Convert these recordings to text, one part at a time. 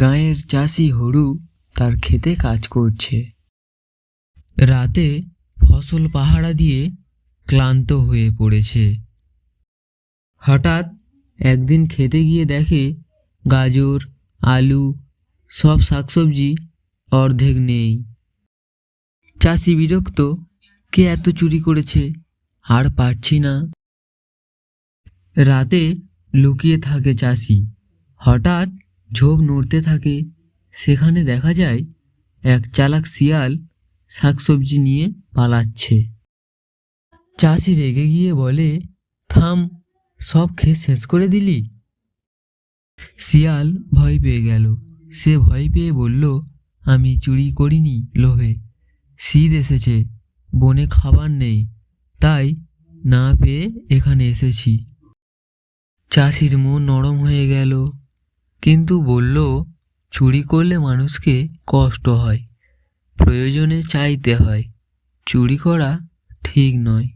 গাঁয়ের চাষি হরু তার খেতে কাজ করছে। রাতে ফসল পাহারা দিয়ে ক্লান্ত হয়ে পড়েছে। হঠাৎ একদিন খেতে গিয়ে দেখে গাজর, আলু, সব শাকসবজি অর্ধেক নেই। চাষি বিরক্ত, কে এত চুরি করেছে? আর পারছি না? রাতে লুকিয়ে থাকে চাষি। হঠাৎ ঝোপ নড়তে থাকে। সেখানে দেখা যায়, এক চালাক শিয়াল শাকসবজি নিয়ে পালাচ্ছে। চাষি রেগে গিয়ে বলে, থাম, সব খেয়ে শেষ করে দিলি? শিয়াল ভয় পেয়ে গেল। সে ভয় পেয়ে বলল, আমি চুরি করিনি লোভে। শীত এসেছে, বনে খাবার নেই, তাই না পেয়ে এখানে এসেছি। চাষির মন নরম হয়ে গেল। কিন্তু বলল, চুরি করলে মানুষকে কষ্ট হয়, প্রয়োজনে চাইতে হয়। চুরি করা ঠিক নয়।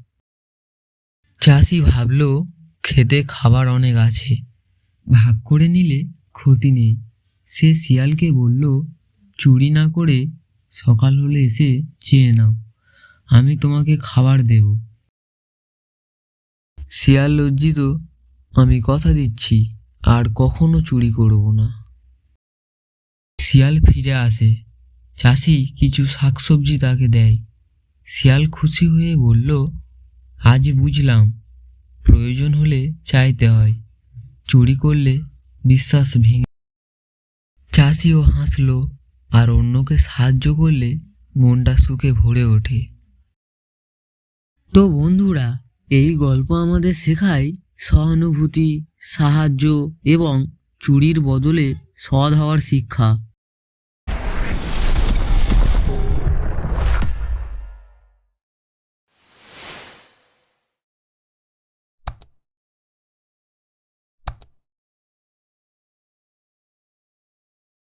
চাষি ভাবল, খেতে খাবার অনেক আছে, ভাগ করে নিলে ক্ষতি নেই। সে শিয়ালকে বলল, চুরি না করে সকাল হলে এসে চেয়ে নাও, আমি তোমাকে খাবার দেব। শিয়াল লজ্জিত, আমি কথা দিচ্ছি। আর কখনো চুরি করব না। শিয়াল ফিরে আসে। চাষি কিছু শাকসবজি তাকে দেয়। শিয়াল খুশি হয়ে বলল, আজ বুঝলাম, প্রয়োজন হলে চাইতে হয়। চুরি করলে বিশ্বাস ভেঙে চাষিও হাসলো, আর অন্যকে সাহায্য করলে মনটা সুখে ভরে ওঠে। তো বন্ধুরা, এই গল্প আমাদের শেখায় সহানুভূতি সাহায্য এবং চুরির বদলে সৎ হওয়ার শিক্ষা।